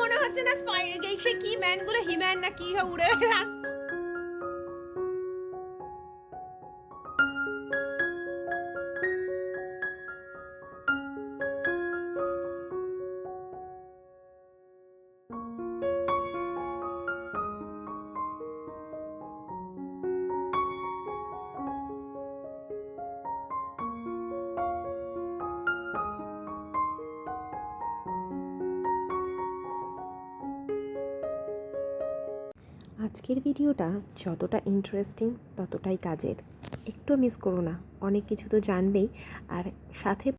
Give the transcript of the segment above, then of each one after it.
মনে হচ্ছে না স্পাই সে কি ম্যানগুলো হিম্যান না কি উড়ে আসছে। আজকের ভিডিওটা যতটা ইন্টারেস্টিং ততটাই কাজের। একটু মিস করো না, অনেক কিছু তো জানবেই। আর সাথে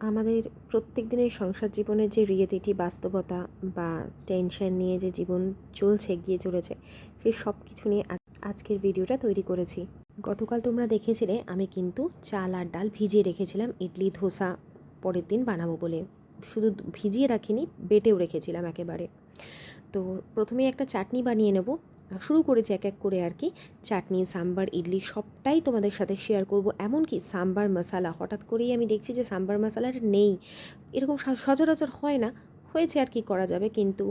আমাদের প্রত্যেক দিনের সংসার জীবনের যে রিয়েলিটি, বাস্তবতা বা টেনশন নিয়ে যে জীবন চলছে গিয়ে চলেছে সেই সব কিছু নিয়ে আজ- আজকের ভিডিওটা তৈরি করেছি। গতকাল তোমরা দেখেছিলে, আমি কিন্তু চাল আর ডাল ভিজিয়ে রেখেছিলাম, ইডলি, ধোসা পরের দিন বানাবো বলে। শুধু ভিজিয়ে রাখিনি, বেটেও রেখেছিলাম একেবারে। তো প্রথমে একটা চাটনি বানিয়ে নেব শুরু করেছি এক এক করে আর কি। চাটনি, সাম্বার, ইডলি সবটাই তোমাদের সাথে শেয়ার করব। এমনকি সাম্বার মশালা, হঠাৎ করেই আমি দেখছি যে সাম্বার মশালাটা নেই। এরকম সচরাচর হয় না। হয়েছে আর কি করা যাবে। কিন্তু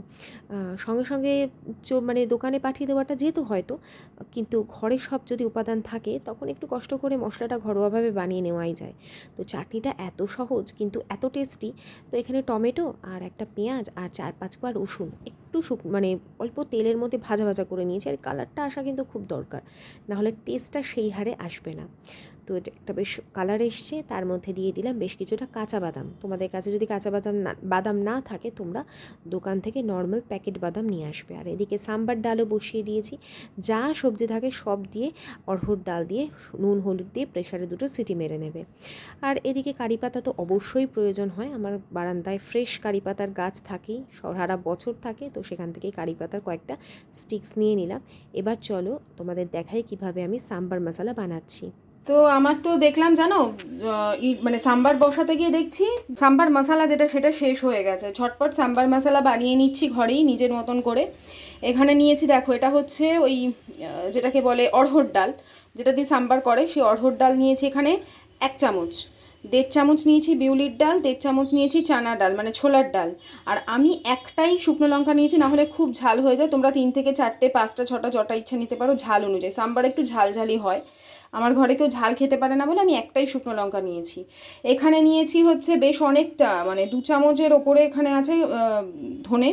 সঙ্গে সঙ্গে মানে দোকানে পাঠিয়ে দেওয়াটা যেহেতু হয়তো, কিন্তু ঘরে সব যদি উপাদান থাকে, তখন একটু কষ্ট করে মশলাটা ঘরোয়াভাবে বানিয়ে নেওয়াই যায়। তো চাটনিটা এত সহজ, কিন্তু এত টেস্টি। তো এখানে টমেটো আর একটা পেঁয়াজ আর চার পাঁচ কোয়া রসুন একটু শুক মানে অল্প তেলের মধ্যে ভাজা ভাজা করে নিয়েছি। আর কালারটা আসা কিন্তু খুব দরকার। নাহলে টেস্টটা সেই হারে আসবে না। তো এটা একটা বেশ কালার এসছে, তার মধ্যে দিয়ে দিলাম বেশ কিছুটা কাঁচা বাদাম। তোমাদের কাছে যদি কাঁচা বাদাম না বাদাম না থাকে, তোমরা দোকান থেকে নর্মাল প্যাকেট বাদাম নিয়ে আসবে। আর এদিকে সাম্বার ডালও বসিয়ে দিয়েছি। যা সবজি থাকে সব দিয়ে অড়হর ডাল দিয়ে নুন, হলুদ দিয়ে প্রেশারে দুটো সিটি মেরে নেবে। আর এদিকে কারি পাতা তো অবশ্যই প্রয়োজন হয়। আমার বারান্দায় ফ্রেশ কারি পাতার গাছ থাকেই, সারা বছর থাকে, তো সেখান থেকেই কারি পাতার কয়েকটা স্টিক্স নিয়ে নিলাম। এবার চলো তোমাদের দেখাই কীভাবে আমি সাম্বার মশলা বানাচ্ছি। তো আমার তো দেখলাম জানো মানে সাম্বার বসাতে গিয়ে দেখছি সাম্বার মশলা যেটা সেটা শেষ হয়ে গেছে। ঝটপট সাম্বার মশালা বানিয়ে নিচ্ছি ঘরেই নিজের মতন করে। এখানে নিয়েছি দেখো, এটা হচ্ছে ওই যেটাকে বলে অড়হর ডাল। যেটা দিয়ে সাম্বার করে, সেই অড়হর ডাল নিয়েছি এখানে এক চামচ। দেড় চামচ নিয়েছি বিউলির ডাল, দেড় চামচ নিয়েছি চানা ডাল মানে ছোলার ডাল। আর আমি একটাই শুকনো লঙ্কা নিয়েছি নাহলে খুব ঝাল হয়ে যায়। তোমরা তিন থেকে চারটে, পাঁচটা, ছটা, যটা ইচ্ছা নিতে পারো ঝাল অনুযায়ী। সাম্বার একটু ঝালঝালি হয়। আমার ঘরে কেউ ঝাল খেতে পারে না বলে আমি একটাই শুকনো লঙ্কা নিয়েছি। এখানে নিয়েছি হচ্ছে বেশ অনেকটা মানে দু চামচের ওপরে এখানে আছে ধনে,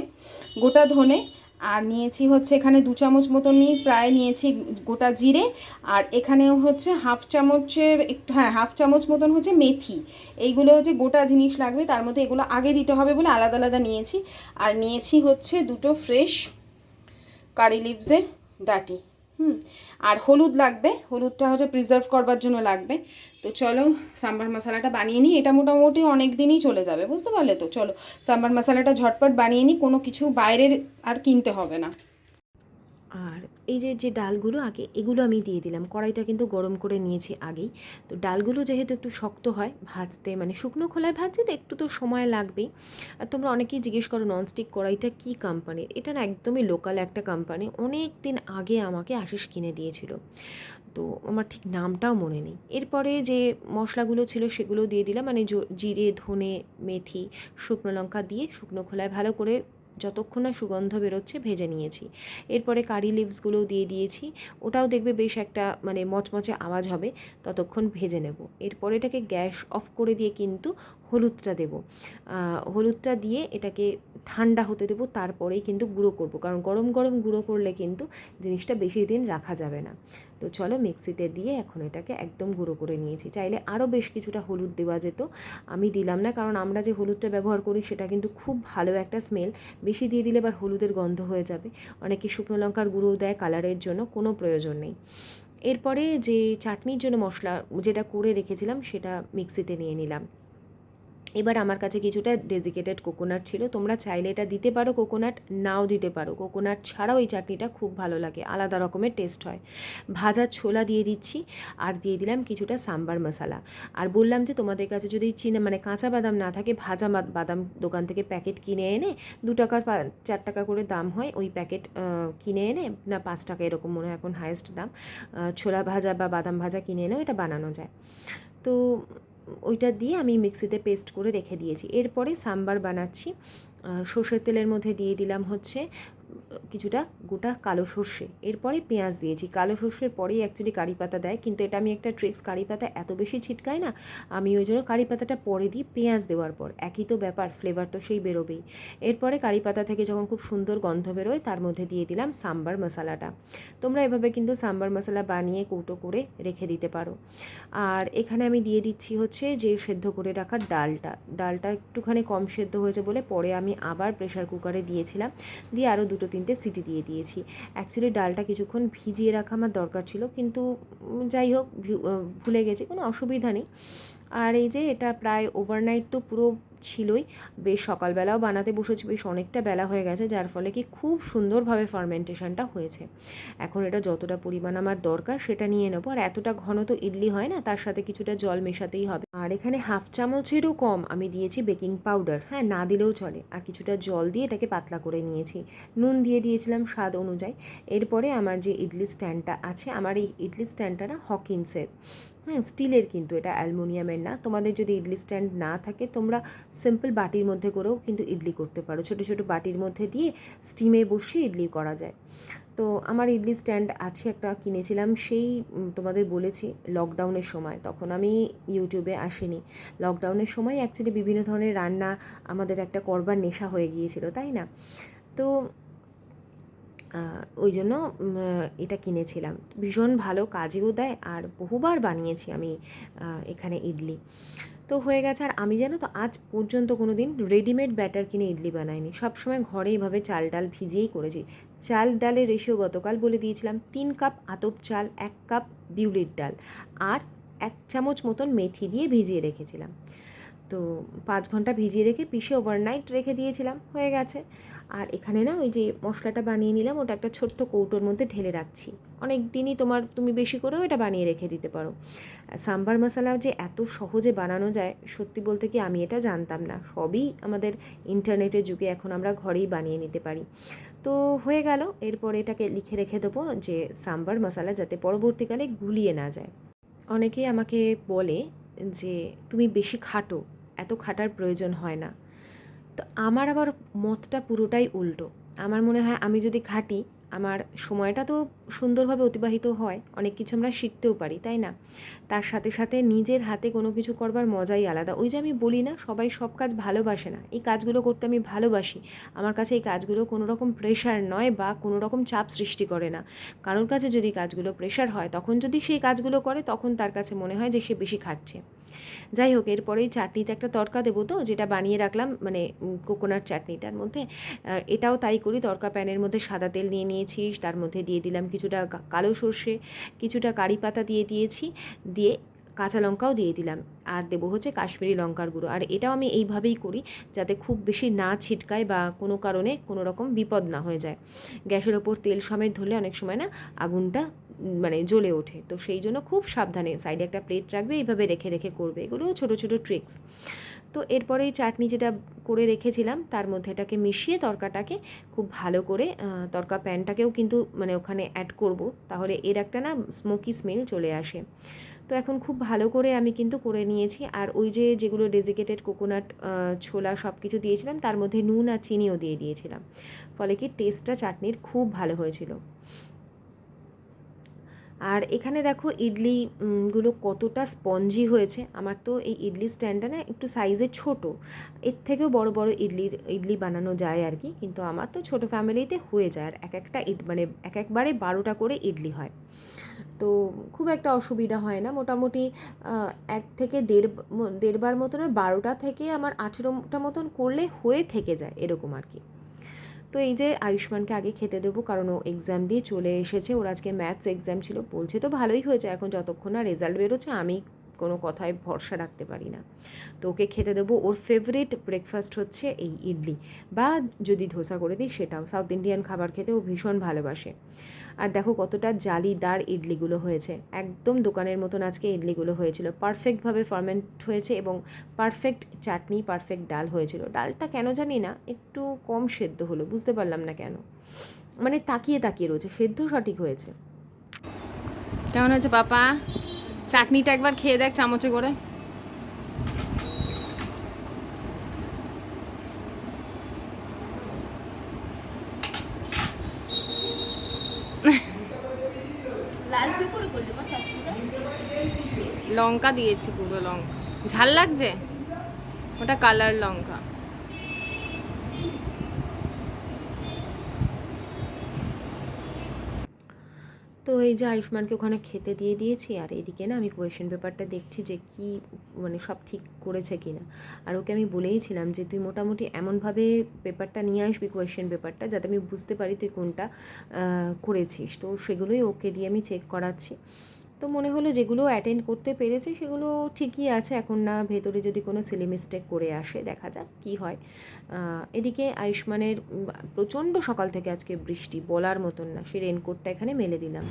গোটা ধনে, আর নিয়েছি হচ্ছে এখানে দু চামচ মতন নিয়ে প্রায় নিয়েছি গোটা জিরে, আর এখানেও হচ্ছে হাফ চামচের একটু হ্যাঁ হাফ চামচ মতন হচ্ছে মেথি। এইগুলো হচ্ছে গোটা জিনিস লাগবে, তার মধ্যে এগুলো আগে দিতে হবে বলে আলাদা আলাদা নিয়েছি। আর নিয়েছি হচ্ছে দুটো ফ্রেশ কারি লিভসের ডাটি, হুম। আর হলুদ লাগবে, হলুদটা হচ্ছে প্রিজার্ভ করবার জন্য লাগবে। তো চলো সাম্বার মশলাটা বানিয়ে নিই। এটা মোটামুটি অনেক দিনই চলে যাবে, বুঝতে পারলে তো? চলো সাম্বার মশলাটা ঝটপট বানিয়ে নিই। কোনো কিছু বাইরের আর কিনতে হবে না। আর এই যে যে ডালগুলো আগে এগুলো আমি দিয়ে দিলাম। কড়াইটা কিন্তু গরম করে নিয়েছি আগেই। তো ডালগুলো যেহেতু একটু শক্ত হয় ভাজতে মানে শুকনো খোলায় ভাজতে তো একটু তো সময় লাগবেই। আর তোমরা অনেকেই জিজ্ঞেস করো, ননস্টিক কড়াইটা কী কোম্পানির এটা না একদমই লোকাল একটা কোম্পানি অনেক দিন আগে আমাকে আশিস কিনে দিয়েছিল। তো আমার ঠিক নামটাও মনে নেই। এরপরে যে মশলাগুলো ছিল সেগুলো দিয়ে দিলাম। মানে জিরে, ধনে, মেথি, শুকনো লঙ্কা দিয়ে শুকনো খোলায় ভালো করে যতক্ষণ না সুগন্ধ বেরোচ্ছে ভেজে নিয়েছি। এরপরে কারি লিভসগুলোও দিয়ে দিয়েছি। ওটাও দেখবে বেশ একটা মানে মচমচে আওয়াজ হবে, ততক্ষণ ভেজে নেব। এরপরে এটাকে গ্যাস অফ করে দিয়ে কিন্তু হলুদটা দেব। হলুদটা দিয়ে এটাকে ঠান্ডা হতে দেবো, তারপরেই কিন্তু গুঁড়ো করব। কারণ গরম গরম গুঁড়ো করলে কিন্তু জিনিসটা বেশি দিন রাখা যাবে না। তো চলো মিক্সিতে দিয়ে এখন এটাকে একদম গুঁড়ো করে নিয়েছি। চাইলে আরও বেশ কিছুটা হলুদ দেওয়া যেত, আমি দিলাম না। কারণ আমরা যে হলুদটা ব্যবহার করি, সেটা কিন্তু খুব ভালো একটা স্মেল বেশি দিয়ে দিলে এবার হলুদের গন্ধ হয়ে যাবে। অনেকে শুকনো লঙ্কার গুঁড়ো দেয়, কালারের জন্য কোনো প্রয়োজন নেই। এরপরে যে চাটনির জন্য মশলা যেটা করে রেখেছিলাম, সেটা মিক্সিতে নিয়ে নিলাম। এবার আমার কাছে কিছুটা ডেজিকেটেড কোকোনাট ছিল। তোমরা চাইলে এটা দিতে পারো কোকোনাট নাও দিতে পারো। কোকোনাট ছাড়াও এই চাটনিটা খুব ভালো লাগে, আলাদা রকমের টেস্ট হয়। ভাজা ছোলা দিয়ে দিচ্ছি আর দিয়ে দিলাম কিছুটা সাম্বার মশলা। আর বললাম যে তোমাদের কাছে যদি চিনে মানে কাঁচা বাদাম না থাকে, ভাজা বাদাম দোকান থেকে প্যাকেট কিনে এনে দু টাকা চার টাকা করে দাম হয়, ওই প্যাকেট কিনে এনে না পাঁচ টাকা এরকম মনে হয় এখন হায়েস্ট দাম ছোলা ভাজা বা বাদাম ভাজা কিনে এনেও এটা বানানো যায়। তো ওইটা দিয়ে আমি মিক্সিতে পেস্ট করে রেখে দিয়েছি। এরপরে সাম্বার বানাচ্ছি। সর্ষের তেলের মধ্যে দিয়ে দিলাম হচ্ছে কিছুটা গোটা কালো সর্ষে। এরপরে পেঁয়াজ দিয়েছি। কালো সর্ষের পরেই অ্যাকচুয়ালি কারি পাতা দেয়, কিন্তু এটা আমি একটা ট্রিক্স কারি পাতা এত বেশি ছিটকায় না, আমি ওই জন্য কারি পাতাটা পরে দিই পেঁয়াজ দেওয়ার পর। একই তো ব্যাপার ফ্লেভার তো সেই বেরোবেই। এরপরে কারি পাতা থেকে যখন খুব সুন্দর গন্ধ বেরোয়, তার মধ্যে দিয়ে দিলাম সাম্বার মশলাটা। তোমরা এভাবে কিন্তু সাম্বার মশলা বানিয়ে কৌটো করে রেখে দিতে পারো। আর এখানে আমি দিয়ে দিচ্ছি হচ্ছে যে সেদ্ধ করে রাখার ডালটা। ডালটা একটুখানি কম সেদ্ধ হয়েছে বলে পরে আমি আবার প্রেশার কুকারে দিয়েছিলাম। দিয়ে আরও দুটো তিনটে সিটি দিয়ে দিয়েছি। অ্যাকচুয়ালি ডালটা কিছুক্ষণ ভিজিয়ে রাখা আমার দরকার ছিল, কিন্তু যাই হোক ভুলে গেছি, কোনো অসুবিধা নেই। আর এই যে এটা প্রায় ওভারনাইট তো পুরো ছিলই। বেশ সকালবেলাও বানাতে বসেছি, বেশ অনেকটা বেলা হয়ে গেছে, যার ফলে কি খুব সুন্দরভাবে ফার্মেন্টেশনটা হয়েছে। এখন এটা যতটা পরিমাণ আমার দরকার সেটা নিয়ে নেব। আর এতটা ঘন তো ইডলি হয় না, তার সাথে কিছুটা জল মেশাতেই হবে। আর এখানে হাফ চামচেরও কম আমি দিয়েছি বেকিং পাউডার। হ্যাঁ না দিলেও চলে। আর কিছুটা জল দিয়ে এটাকে পাতলা করে নিয়েছি। নুন দিয়ে দিয়েছিলাম স্বাদ অনুযায়ী। এরপরে আমার যে ইডলি স্ট্যান্ডটা আছে, আমার এই ইডলি স্ট্যান্ডটা না হকিন্সের হ্যাঁ স্টিলের কিন্তু এটা অ্যালুমিনিয়ামের না। তোমাদের যদি ইডলি স্ট্যান্ড না থাকে, তোমরা সিম্পল বাটির মধ্যে করেও কিন্তু ইডলি করতে পারো। ছোটো ছোটো বাটির মধ্যে দিয়ে স্টিমে বসিয়ে ইডলি করা যায়। তো আমার ইডলি স্ট্যান্ড আছে একটা, কিনেছিলাম। সেই তোমাদের বলেছি লকডাউনের সময়। তখন আমি ইউটিউবে আসিনি। লকডাউনের সময় অ্যাকচুয়ালি বিভিন্ন ধরনের রান্না আমাদের একটা করবার নেশা হয়ে গিয়েছিল, তাই না? তো ওই জন্য এটা কিনেছিলাম। ভীষণ ভালো কাজেও দেয় আর বহুবার বানিয়েছি আমি এখানে ইডলি। তো হয়ে গেছে, আর আমি জানো তো, আজ পর্যন্ত কোনো দিন রেডিমেড ব্যাটার কিনে ইডলি বানাইনি। সবসময় ঘরে এইভাবে চাল ডাল ভিজিয়েই করেছি। চাল ডালের রেশিও গতকাল বলে দিয়েছিলাম, তিন কাপ আতপ চাল, এক কাপ বিউলির ডাল আর এক চামচ মতন মেথি দিয়ে ভিজিয়ে রেখেছিলাম। তো পাঁচ ঘণ্টা ভিজিয়ে রেখে পিষে ওভারনাইট রেখে দিয়েছিলাম, হয়ে গেছে। আর এখানে না ওই যে মশলাটা বানিয়ে নিলাম, ওটা একটা ছোট্ট কৌটোর মধ্যে ঢেলে রাখছি। অনেক দিনই তোমার তুমি বেশি করেও এটা বানিয়ে রেখে দিতে পারো। সাম্বার মশলা যে এত সহজে বানানো যায়, সত্যি বলতে কি আমি এটা জানতাম না। সবই আমাদের ইন্টারনেটের যুগে এখন আমরা ঘরেই বানিয়ে নিতে পারি। তো হয়ে গেল, এরপরে এটাকে লিখে রেখে দেবো যে সাম্বার মশলা যাতে পরবর্তীকালে গুলিয়ে না যায়। অনেকেই আমাকে বলে যে, তুমি বেশি খাটো, এত খাটার প্রয়োজন হয় না। তো আমার আবার মতটা পুরোটাই উল্টো। আমার মনে হয় আমি যদি খাটি, আমার সময়টা তো সুন্দরভাবে অতিবাহিত হয়, অনেক কিছু আমরা শিখতেও পারি, তাই না? তার সাথে সাথে নিজের হাতে কোনো কিছু করবার মজাই আলাদা। ওই যে আমি বলি না, সবাই সব কাজ ভালোবাসে না। এই কাজগুলো করতে আমি ভালোবাসি। আমার কাছে এই কাজগুলো কোনো রকম প্রেশার নয় বা কোনো রকম চাপ সৃষ্টি করে না। কারোর কাছে যদি কাজগুলো প্রেশার হয়, তখন যদি সেই কাজগুলো করে, তখন তার কাছে মনে হয় যে সে বেশি খাটছে। যাই হোক, এরপরেই চাটনিতে একটা তড়কা দেবো তো, যেটা বানিয়ে রাখলাম মানে কোকোনাট চাটনিটার মধ্যে। এটাও তাই করি, তড়কা প্যানের মধ্যে সাদা তেল নিয়ে নিয়েছি, তার মধ্যে দিয়ে দিলাম কিছুটা কালো সর্ষে, কিছুটা কারি পাতা দিয়ে দিয়েছি, দিয়ে কাঁচা লঙ্কাও দিয়ে দিলাম। আর দেবো হচ্ছে কাশ্মীরি লঙ্কার গুঁড়ো। আর এটাও আমি এইভাবেই করি যাতে খুব বেশি না ছিটকায় বা কোনো কারণে কোনো রকম বিপদ না হয়ে যায়। গ্যাসের ওপর তেল সমেত ধরলে অনেক সময় না আগুনটা মানে জ্বলে ওঠে। তো সেই জন্য খুব সাবধানে সাইডে একটা প্লেট রাখবে, এইভাবে রেখে রেখে করবে। এগুলো ছোটো ছোটো ট্রিক্স। তো এরপরে এই চাটনি যেটা করে রেখেছিলাম, তার মধ্যে এটাকে মিশিয়ে তরকাটাকে খুব ভালো করে তরকা প্যানটাকেও কিন্তু মানে ওখানে অ্যাড করব। তাহলে এর একটা না স্মোকি স্মেল চলে আসে। তো এখন খুব ভালো করে আমি কিন্তু করে নিয়েছি। আর ওই যে যেগুলো ডেজিকেটেড কোকোনাট ছোলা সব কিছু দিয়েছিলাম, তার মধ্যে নুন আর চিনিও দিয়ে দিয়েছিলাম। ফলে কি টেস্টটা চাটনির খুব ভালো হয়েছিল। আর এখানে দেখো ইডলিগুলো কতটা স্পঞ্জি হয়েছে। আমার তো এই ইডলি স্ট্যান্ডটা না একটু সাইজে ছোট। এর থেকেও বড় বড় ইডলির, ইডলি বানানো যায় আর কি। কিন্তু আমার তো ছোট ফ্যামিলিতে হয়ে যায়। আর এক একটা ইড মানে এক একবারে বারোটা করে ইডলি হয়। তো খুব একটা অসুবিধা হয় না। মোটামুটি এক থেকে দেড় দেড়বার মতন বারোটা থেকে আমার আঠেরোটা মতন করলে হয়ে থেকে যায় এরকম আর কি। তো এই যে আয়ুষ্মানকে আগে খেতে দেবো কারণ ও এক্সাম দিয়ে চলে এসেছে। ওর আজকে ম্যাথস এক্সাম ছিল, বলছে তো ভালোই হয়েছে। এখন যতক্ষণ না রেজাল্ট বেরোচ্ছে, আমি কোনো কথায় ভরসা রাখতে পারি না। তো ওকে খেতে দেবো। ওর ফেভারিট ব্রেকফাস্ট হচ্ছে এই ইডলি বা যদি ধোসা করে দিই সেটাও। সাউথ ইন্ডিয়ান খাবার খেতে ও ভীষণ ভালোবাসে। আর দেখো কতটা জালিদার ইডলিগুলো হয়েছে। একদম দোকানের মতন আজকে ইডলিগুলো হয়েছিল। পারফেক্টভাবে ফার্মেন্ট হয়েছে এবং পারফেক্ট চাটনি পারফেক্ট ডাল হয়েছিল। ডালটা কেন জানি না, একটু কম সেদ্ধ হলো, বুঝতে পারলাম না কেন। মানে তাকিয়ে তাকিয়ে রয়েছে, সেদ্ধ সঠিক হয়েছে। কেমন হয়েছে পাপা? চাটনিটা একবার খেয়ে দেখ চামচে করে। লঙ্কা দিয়েছি পুরো লঙ্কা। ঝাল লাগছে? ওটা কালার লঙ্কা। এই যে আয়ুষ্মানকে ওখানে খেতে দিয়ে দিয়েছি, আর এদিকে না আমি কোয়েশ্চেন পেপারটা দেখছি যে কি মানে সব ঠিক করেছে কি না আর ওকে আমি বলেইছিলাম যে, তুই মোটামুটি এমনভাবে পেপারটা নিয়ে আসবি কোয়েশ্চেন পেপারটা যাতে আমি বুঝতে পারি তুই কোনটা করেছিস। তো সেগুলোই ওকে দিয়ে আমি চেক করাচ্ছি। তো মনে হলো যেগুলো অ্যাটেন্ড করতে পেরেছে সেগুলো ঠিকই আছে, এখন না ভেতরে যদি কোনো সিলি মিস্টেক করে আসে, দেখা যাক কি হয়। এদিকে আয়ুষ্মানের প্রচণ্ড সকাল থেকে আজকে বৃষ্টি, বলার মতন না, সে রেনকোটটা এখানে মেলে দিলাম।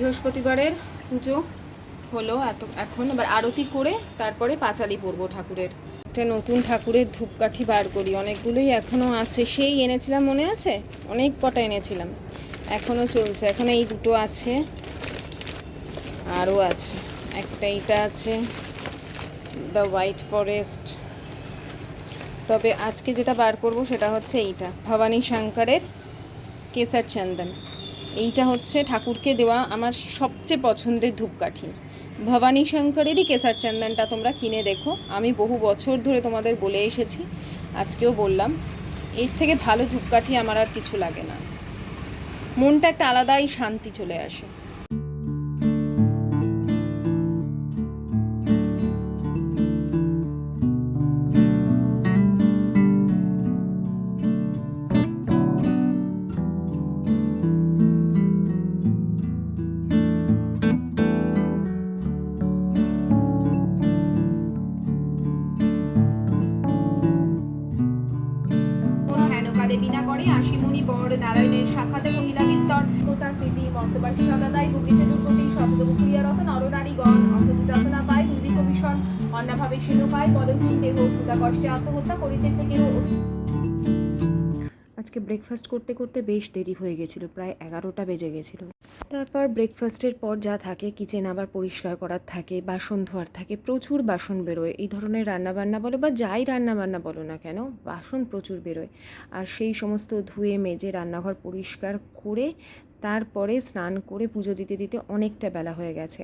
বৃহস্পতিবারের পুজো হলো এত এখন। এবার আরতি করে তারপরে পাঁচালি পরবো ঠাকুরের। একটা নতুন ঠাকুরের ধূপকাঠি বার করি। অনেকগুলোই এখনও আছে। সেই এনেছিলাম মনে আছে? অনেক কটা এনেছিলাম। এখনও চলছে। এখন এই দুটো আছে। আরও আছে। একটা এইটা আছে। দ্য হোয়াইট ফরেস্ট তবে আজকে যেটা বার করব সেটা হচ্ছে এইটা। ভবানী শঙ্করের কেসার চন্দন এইটা হচ্ছে ঠাকুরকে দেওয়া আমার সবচেয়ে পছন্দের ধূপকাঠি। ভবানী শঙ্করেরই কেসার চন্দনটা তোমরা কিনে দেখো। আমি বহু বছর ধরে তোমাদের বলে এসেছি, আজকেও বললাম, এর থেকে ভালো ধূপকাঠি আমার আর কিছু লাগে না। মনটা একটা আলাদাই শান্তি চলে আসে। ব্রেকফাস্ট করতে করতে বেশ দেরি হয়ে গেছিল, প্রায় এগারোটা বেজে গেছিল। তারপর ব্রেকফাস্টের পর যা থাকে কিচেন আবার পরিষ্কার করার থাকে, বাসন ধোয়ার থাকে, প্রচুর বাসন বেরোয়। এই ধরনের রান্নাবান্না বলো বা যাই রান্নাবান্না বলো না কেন, বাসন প্রচুর বেরোয়। আর সেই সমস্ত ধুয়ে, মেজে রান্নাঘর পরিষ্কার করে তারপরে স্নান করে পুজো দিতে দিতে অনেকটা বেলা হয়ে গেছে।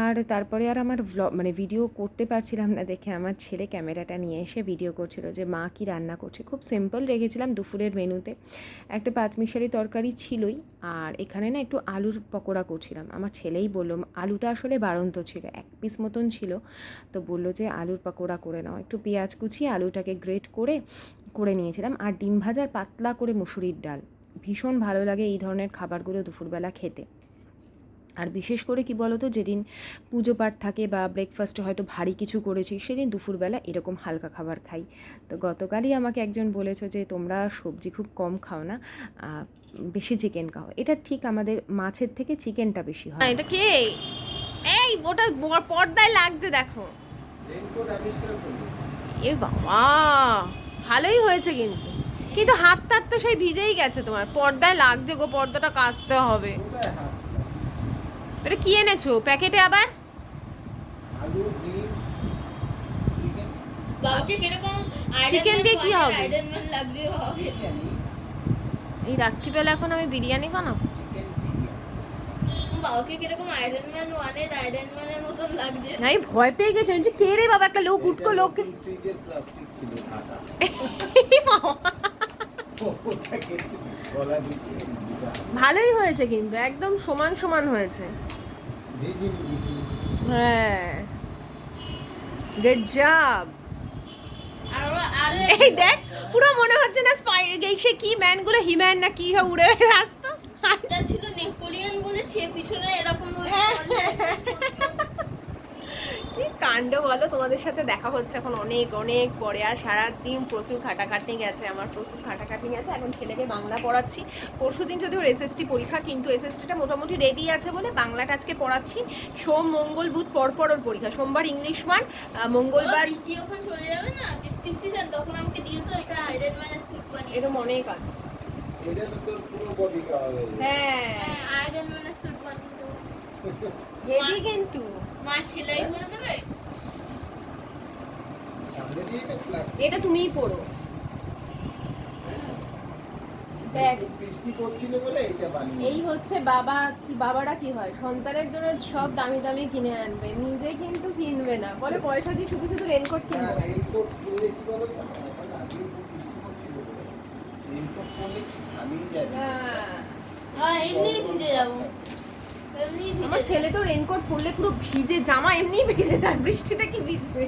আর তারপরে আর আমার ভ্লগ মানে ভিডিও করতে পারছিলাম না দেখে আমার ছেলে ক্যামেরাটা নিয়ে এসে ভিডিও করছিল যে মা কি রান্না করছে। খুব সিম্পল রেখেছিলাম দুপুরের মেনুতে। একটা পাঁচমিশালি তরকারি ছিলই আর এখানে না একটু আলুর পকোড়া করছিলাম। আমার ছেলেই বলল, আলুটা আসলে বাড়ন্ত ছিল, এক পিস মতন ছিল। তো বলল যে, আলুর পকোড়া করে নাও। একটু পেঁয়াজ কুচিয়ে আলুটাকে গ্রেট করে করে নিয়েছিলাম। আর ডিম ভাজার পাতলা করে মুসুরির ডাল। ভীষণ ভালো লাগে এই ধরনের খাবারগুলো দুপুরবেলা খেতে। আর বিশেষ করে কি বলতো যেদিন পুজো পাঠ থাকে বা ব্রেকফাস্টে হয়তো ভারী কিছু করেছি সেদিন দুপুরবেলা এরকম হালকা খাবার খাই। তো গতকালই আমাকে একজন বলেছে যে তোমরা সবজি খুব কম খাও না বেশি চিকেন খাও। এটা ঠিক আমাদের মাছের থেকে চিকেনটা বেশি হয়। এটা কে? এই ওটা পর্দায় লাগছে দেখো। এ বাবা ভালোই হয়েছে কিন্তু। কিন্তু হাত টাত তো সেই ভিজেই গেছে তোমার। পর্দায় লাগছে গো পর্দাটা কাচতে হবে। এটা কি এনেছো? প্যাকেটে আবার? চিকেন। দিয়ে কি হবে? হবে। বিরিয়ানি। এই রাত্রিবেলা এখন আমি বিরিয়ানি বানাবো? চিকেন বিরিয়ানি। কীরকম আয়রন ম্যান ওয়ানের আয়রন ম্যানের মতন লাগছে। আমি ভয় পেয়ে গেছি। যে কে রে বাবা একটা লোক উঠকো লোক প্লাস্টিক ছিল ভালোই হয়েছে কিন্তু একদম সমান সমান হয়েছে। হ্যাঁ। গুড জব আর এই দেখ পুরো মনে হচ্ছে না স্পাই সে কি ম্যানগুলো হিম্যান না কি সব উড়ে আসতো একটা ছিল নেপোলিয়ন বলে সে পিছনে এরকম হ্যাঁ। কাণ্ড বলো তোমাদের সাথে দেখা হচ্ছে এখন অনেক অনেক পরে আর সারাদিন প্রচুর খাটাখাটনি গেছে আমার প্রচুর খাটাখাটনি গেছে। এখন ছেলেকে বাংলা পড়াচ্ছি। পরশু দিন যদিও এসএসটি পরীক্ষা কিন্তু এসএসটিটা মোটামুটি রেডি আছে বলে বাংলাটা আজকে পড়াচ্ছি। সোম মঙ্গল বুধ পরপর ওর পরীক্ষা। সোমবার ইংলিশ ওয়ান মঙ্গলবার চলে যাবে না? সিজন তখন আমাকে দিয়ে তো এটা আয়রন ম্যানের এরকম অনেক আছে। এটা তো তোর পুরো বডি কাভার হ্যাঁ আয়রন হেভি কিন্তু। মা সেলাই করে দেবে সামনে দিয়ে তো প্লাস্টিক এটা তুমিই পড়ো। বানিয়ে এই হচ্ছে বাবা কি বাবারা কি হয়? সন্তানের জন্য সব দামি দামি কিনে আনবে। নিজে কিন্তু কিনবে না। বলে পয়সা দিয়ে শুধু শুধু রেনকোট না কিনবো। কিনলে কি বলো পরলে হ্যাঁ। এমনি ভিজে যাব। এমনি আমার ছেলে তো রেনকোট পরলে পুরো ভিজে জামা এমনি ভিজে যায়। বৃষ্টিতে কি ভিজবে?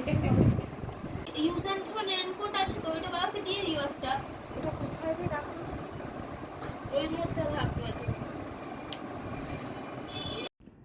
রেনকোট আছে তো ওইটা বাবাকে দিয়ে দিও একটা এটা কোথায় রে রাখো? ওই মধ্যে রাখতে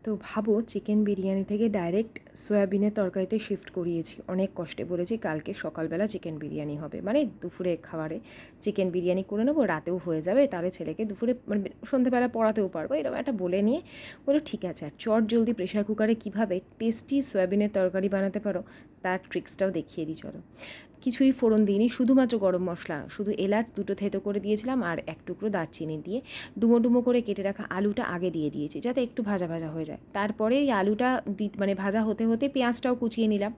তো ভাবো চিকেন বিরিয়ানি থেকে ডাইরেক্ট সয়াবিনের তরকারিতে শিফট করিয়েছি। অনেক কষ্টে বলেছি কালকে সকালবেলা চিকেন বিরিয়ানি হবে। মানে দুপুরে খাবারে চিকেন বিরিয়ানি করে নেব, রাতেও হয়ে যাবে, তাহলে ছেলেকে দুপুরে মানে সন্ধ্যেবেলা পড়াতেও পারব, এরকম একটা বলে নিয়ে বলো ঠিক আছে, আর চট জলদি প্রেশার কুকারে কীভাবে টেস্টি সয়াবিনের তরকারি বানাতে পারো, তার ট্রিক্সটাও দেখিয়ে দিই, চলো। কিছুই ফোড়ন দিইনি, শুধুমাত্র গরম মশলা, শুধু এলাচ দুটো থেতো করে দিয়েছিলাম আর এক টুকরো দারচিনি দিয়ে ডুমো ডুমো করে কেটে রাখা আলুটা আগে দিয়ে দিয়েছি, যাতে একটু ভাজা ভাজা হয়ে যায়। তারপরে এই আলুটা দি মানে ভাজা হতে হতে পেঁয়াজটাও কুচিয়ে নিলাম।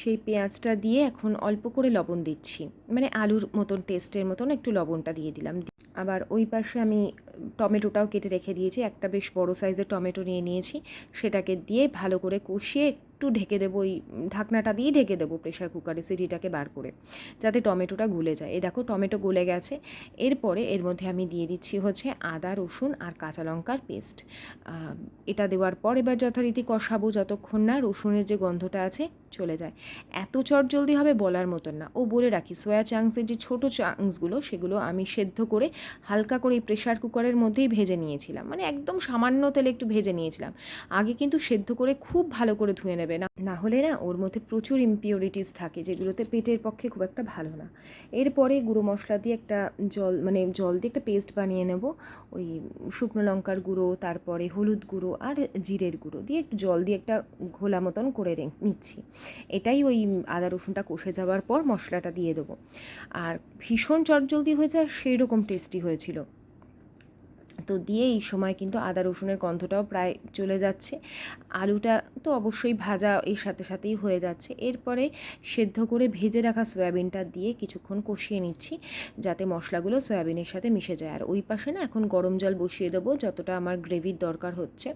সেই পেঁয়াজটা দিয়ে এখন অল্প করে লবণ দিচ্ছি। মানে আলুর মতন টেস্টের মতন একটু লবণটা দিয়ে দিলাম। আবার ওই পাশে আমি টমেটোটাও কেটে রেখে দিয়েছি। একটা বেশ বড় সাইজের টমেটো নিয়ে নিয়েছি। সেটাকে দিয়ে ভালো করে কষিয়ে একটু ঢেকে দেবো, ওই ঢাকনাটা দিয়ে ঢেকে দেবো প্রেশার কুকারে সিটিটাকে বার করে, যাতে টমেটোটা গলে যায়। এই দেখো টমেটো গলে গেছে। এরপরে এর মধ্যে আমি দিয়ে দিচ্ছি হচ্ছে আদা, রসুন আর কাঁচা লঙ্কার পেস্ট এটা দেওয়ার পর এবার যথারীতি কষাবো যতক্ষণ না রসুনের যে গন্ধটা আছে চলে যায়। এত চট জলদি হবে বলার মতন না। ও বলে রাখি সোয়া চাংসের যে ছোটো চাংসগুলো সেগুলো আমি সেদ্ধ করে হালকা করে এই প্রেশার কুকারের মধ্যেই ভেজে নিয়েছিলাম। মানে একদম সামান্য তেলে একটু ভেজে নিয়েছিলাম। আগে কিন্তু সেদ্ধ করে খুব ভালো করে ধুয়ে নেবে। না না হলে না ওর মধ্যে প্রচুর ইম্পিউরিটিস থাকে, যেগুলোতে পেটের পক্ষে খুব একটা ভালো না। এরপরে গুঁড়ো মশলা দিয়ে একটা জল মানে জল দিয়ে একটা পেস্ট বানিয়ে নেব। ওই শুকনো লঙ্কার গুঁড়ো, তারপরে হলুদ গুঁড়ো আর জিরের গুঁড়ো দিয়ে একটু জল দিয়ে একটা ঘোলা মতন করে নিচ্ছি। এটাই ওই আদা রসুনটা কষে যাওয়ার পর মশলাটা দিয়ে দেবো। আর ভীষণ চটজলদি হয়েছে আর সেই রকম টেস্টি হয়েছিল। তো দিয়ে এই সময় কিন্তু আদা রসুনের গন্ধটাও প্রায় চলে যাচ্ছে। আলুটা তো অবশ্যই ভাজা এর সাথে সাথেই হয়ে যাচ্ছে। এরপরে সেদ্ধ করে ভেজে রাখা সয়াবিনটা দিয়ে কিছুক্ষণ কষিয়ে নিচ্ছি যাতে মশলাগুলো সয়াবিনের সাথে মিশে যায়। আর ওই পাশে না এখন গরম জল বসিয়ে দেবো যতটা আমার গ্রেভির দরকার হচ্ছে।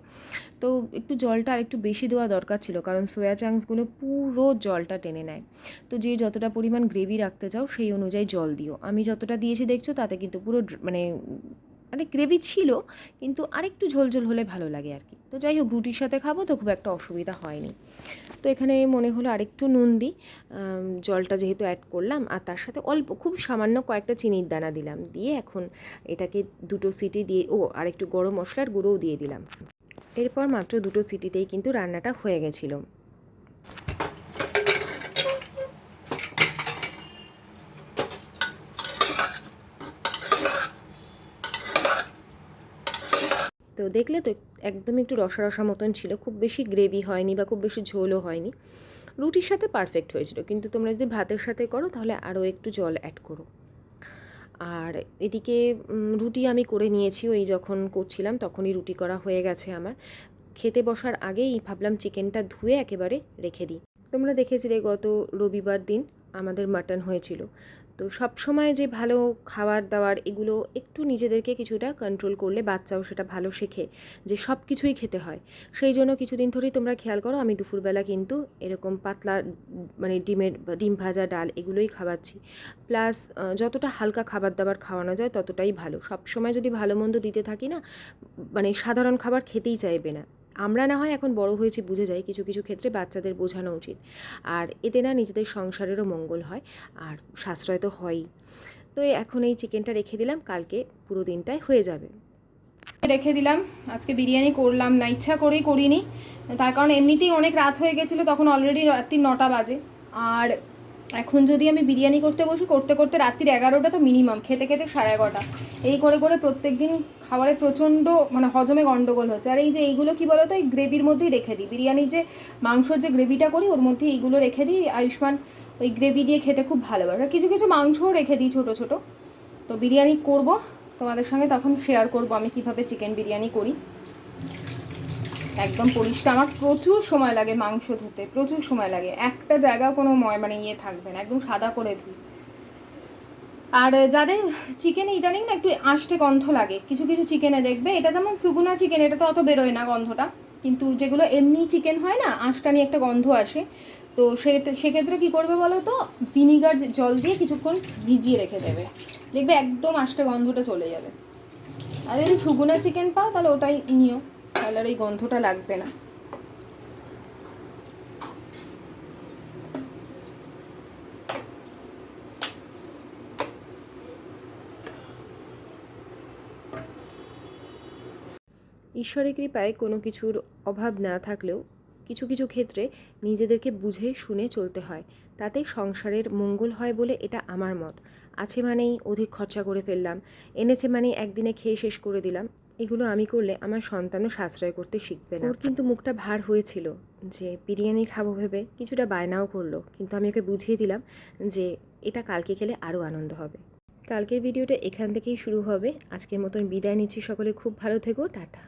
তো একটু জলটা আর একটু বেশি দেওয়া দরকার ছিল কারণ সোয়া চাংসগুলো পুরো জলটা টেনে নেয়। তো যে যতটা পরিমাণ গ্রেভি রাখতে চাও সেই অনুযায়ী জল দিও। আমি যতটা দিয়েছি দেখছ তাতে কিন্তু পুরো মানে মানে গ্রেভি ছিল, কিন্তু আরেকটু ঝোলঝোল হলে ভালো লাগে আর কি। তো যাই হোক, রুটির সাথে খাব তো খুব একটা অসুবিধা হয়নি। তো এখানে মনে হলো আরেকটু নুন দিই। জলটা যেহেতু অ্যাড করলাম, আর তার সাথে অল্প, খুব সামান্য কয়েকটা চিনির দানা দিলাম। দিয়ে এখন এটাকে দুটো সিটি দিয়ে, ও আর একটু গরম মশলার গুঁড়োও দিয়ে দিলাম। এরপর মাত্র দুটো সিটিতেই কিন্তু রান্নাটা হয়ে গেছিল। তো দেখলে তো একদম একটু রসা রসা মতন ছিল। খুব বেশি গ্রেভি হয়নি বা খুব বেশি ঝোলও হয়নি। রুটির সাথে পারফেক্ট হয়েছিল। কিন্তু তোমরা যদি ভাতের সাথে করো, তাহলে আরও একটু জল অ্যাড করো। আর এদিকে রুটি আমি করে নিয়েছি। ওই যখন করছিলাম, তখনই রুটি করা হয়ে গেছে আমার। খেতে বসার আগেই ভাবলাম চিকেনটা ধুয়ে একেবারে রেখে দিই। তোমরা দেখেছিলে গত রবিবার দিন আমাদের মাটন হয়েছিল। তো সব সময় যে ভালো খাবার দাবার এগুলো একটু নিজেদেরকে কিছুটা কন্ট্রোল করলে বাচ্চাও সেটা ভালো শেখে, যে সব কিছুই খেতে হয়। সেই জন্য কিছুদিন ধরেই তোমরা খেয়াল করো, আমি দুপুরবেলা কিন্তু এরকম পাতলা মানে ডিমের ডিম ভাজা, ডাল এগুলোই খাওয়াচ্ছি। প্লাস যতটা হালকা খাবার দাবার খাওয়ানো যায় ততটাই ভালো। সব সময় যদি ভালো মন্দ দিতে থাকি না মানে সাধারণ খাবার খেতেই চাইবে না। আমরা না হয় এখন বড় হয়েছি বুঝে যাই, কিছু কিছু ক্ষেত্রে বাচ্চাদের বোঝানো উচিত। আর এতে না নিজেদের সংসারেরও মঙ্গল হয়, আর সাশ্রয় তো হয়ই। তো এখন এই চিকেনটা রেখে দিলাম, কালকে পুরো দিনটায় হয়ে যাবে। রেখে দিলাম, আজকে বিরিয়ানি করলাম না, ইচ্ছা করেই করিনি। তার কারণ এমনিতেই অনেক রাত হয়ে গেছিল, তখন অলরেডি রাত্রি নটা বাজে। আর এখন যদি আমি বিরিয়ানি করতে বসি, করতে করতে রাত্রির এগারোটা তো মিনিমাম খেতে খেতে সাড়ে এগারোটা। এই করে করে প্রত্যেক দিন খাবারে প্রচণ্ড মানে হজমে গন্ডগোল হচ্ছে। আর এই যে এইগুলো কি বলতো, এই গ্রেভির মধ্যেই রেখে দিই। বিরিয়ানির যে মাংসর যে গ্রেভিটা করি, ওর মধ্যে এইগুলো রেখে দিই। আয়ুষ্মান ওই গ্রেভি দিয়ে খেতে খুব ভালোবাসে। কিছু কিছু মাংসও রেখে দিই ছোটো ছোটো। তো বিরিয়ানি করব, তোমাদের সঙ্গে তখন শেয়ার করব আমি কীভাবে চিকেন বিরিয়ানি করি। একদম পরিষ্কার। আমার প্রচুর সময় লাগে মাংস ধুতে, প্রচুর সময় লাগে। একটা জায়গা কোনো ময় মানে ইয়ে থাকবে না, একদম সাদা করে ধুই। আর যাদের চিকেনে ইদানিং না একটু আষ্টে গন্ধ লাগে, কিছু কিছু চিকেনে দেখবে, এটা যেমন সুগুনা চিকেন এটা তো অত বেরোয় না গন্ধটা, কিন্তু যেগুলো এমনি চিকেন হয় না, আঁশটা নিয়ে একটা গন্ধ আসে। তো সেক্ষেত্রে কী করবে বলো তো? ভিনিগার জল দিয়ে কিছুক্ষণ ভিজিয়ে রেখে দেবে। দেখবে একদম আষ্টে গন্ধটা চলে যাবে। আর যদি সুগুনা চিকেন পাও, তাহলে ওটাই নিও। তাহলে এই গন্ধটা লাগবে না। ঈশ্বরের কৃপায় কোনো কিছুর অভাব না থাকলেও কিছু কিছু ক্ষেত্রে নিজেদেরকে বুঝে শুনে চলতে হয়। তাতে সংসারের মঙ্গল হয় বলে এটা আমার মত। আছে মানেই অধিক খরচা করে ফেললাম। এনেছে মানে একদিনে খেয়ে শেষ করে দিলাম। এগুলো আমি করলে আমার সন্তানও সাশ্রয় করতে শিখবে না। ওর কিন্তু মুখটা ভার হয়েছিল যে বিরিয়ানি খাব ভেবে কিছুটা বায়নাও করল। কিন্তু আমি ওকে বুঝিয়ে দিলাম যে এটা কালকে খেলে আরও আনন্দ হবে। কালকের ভিডিওটা এখান থেকেই শুরু হবে। আজকের মতন বিদায় নিচ্ছি সকলে। খুব ভালো থেকো। টাটা।